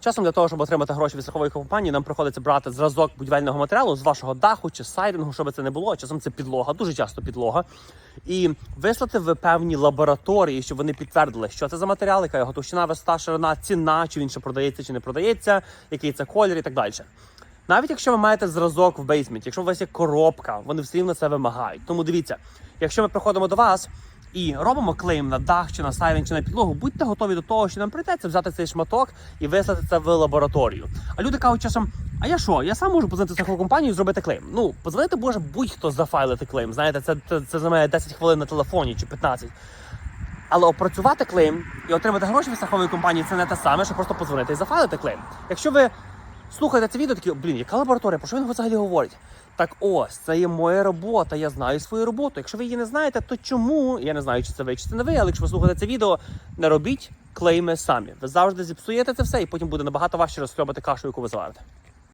Часом для того, щоб отримати гроші від страхової компанії, нам приходиться брати зразок будівельного матеріалу з вашого даху чи сайдингу, щоб це не було. Часом це підлога, дуже часто підлога. І вислати в певні лабораторії, щоб вони підтвердили, що це за матеріал, яка його товщина, висота, ширина, ціна, чи він ще продається, чи не продається, який це колір і так далі. Навіть якщо ви маєте зразок в бейсменті, якщо у вас є коробка, вони все рівно це вимагають. Тому дивіться, якщо ми приходимо до вас і робимо клейм на дах чи на сайрінг, чи на підлогу, будьте готові до того, що нам прийдеться взяти цей шматок і вислати це в лабораторію. А люди кажуть часом, а я що? Я сам можу позвонити страхову компанію і зробити клейм. Ну, позвонити може будь-хто зафайлити клейм. Знаєте, це, це, це займає 10 хвилин на телефоні чи 15. Але опрацювати клейм і отримати гроші від страхової компанії це не те саме, що просто позвонити і зафайлити клейм. Якщо ви слухаєте це відео, такі, блін, яка лабораторія, про що він взагалі говорить? Так ось, це є моя робота, я знаю свою роботу. Якщо ви її не знаєте, то чому? Я не знаю, чи це ви, чи це не ви, але якщо ви слухаєте це відео, не робіть клейми самі. Ви завжди зіпсуєте це все, і потім буде набагато важче розхльобати кашу, яку ви зварите.